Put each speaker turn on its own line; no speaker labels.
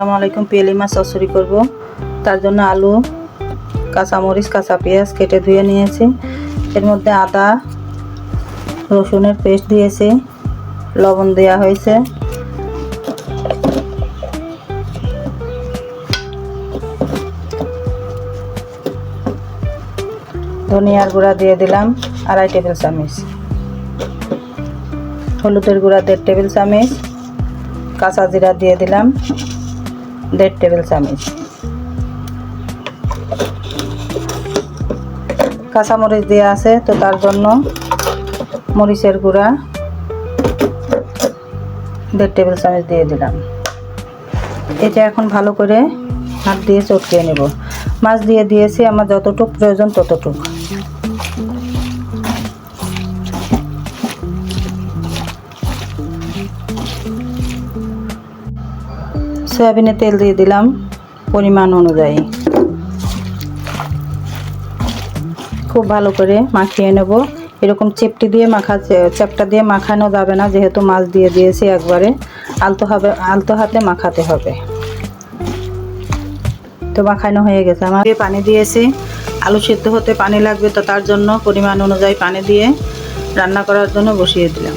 আসসালামু আলাইকুম পেলি মাছ চচ্চড়ি করব। তার জন্য আলু, কাঁচামরিচ, কাঁচা পেঁয়াজ কেটে ধুয়ে নিয়েছি। এর মধ্যে আদা, রসুনের পেস্ট দিয়েছি, লবণ দেওয়া হয়েছে। ধনিয়ার গুঁড়া দিয়ে দিলাম, আড়াই টেবিল চামচ। হলুদের গুঁড়া দেড় টেবিল চামচ। কাঁচা জিরা দিয়ে দিলাম। দেড় টেবিল চামচ। কাঁচামরিচ দেওয়া আছে, তো তার জন্য মরিচের গুঁড়া দেড় টেবিল চামচ দিয়ে দিলাম। এটা এখন ভালো করে হাত দিয়ে চটকিয়ে নেব। মাছ দিয়ে দিয়েছি, আমার যতটুক প্রয়োজন ততটুক। সয়াবিনের তেল দিয়ে দিলাম পরিমাণ অনুযায়ী। খুব ভালো করে মাখিয়ে নেব। এরকম চেপটি দিয়ে মাখা, চেপটা দিয়ে মাখানো যাবে না, যেহেতু মাছ দিয়ে দিয়েছি একবারে। আলতো হবে, আলতো হাতে মাখাতে হবে। তো মাখানো হয়ে গেছে। আমার পানি দিয়েছি। আলু সিদ্ধ হতে পানি লাগবে তো তার জন্য পরিমাণ অনুযায়ী পানি দিয়ে রান্না করার জন্য বসিয়ে দিলাম।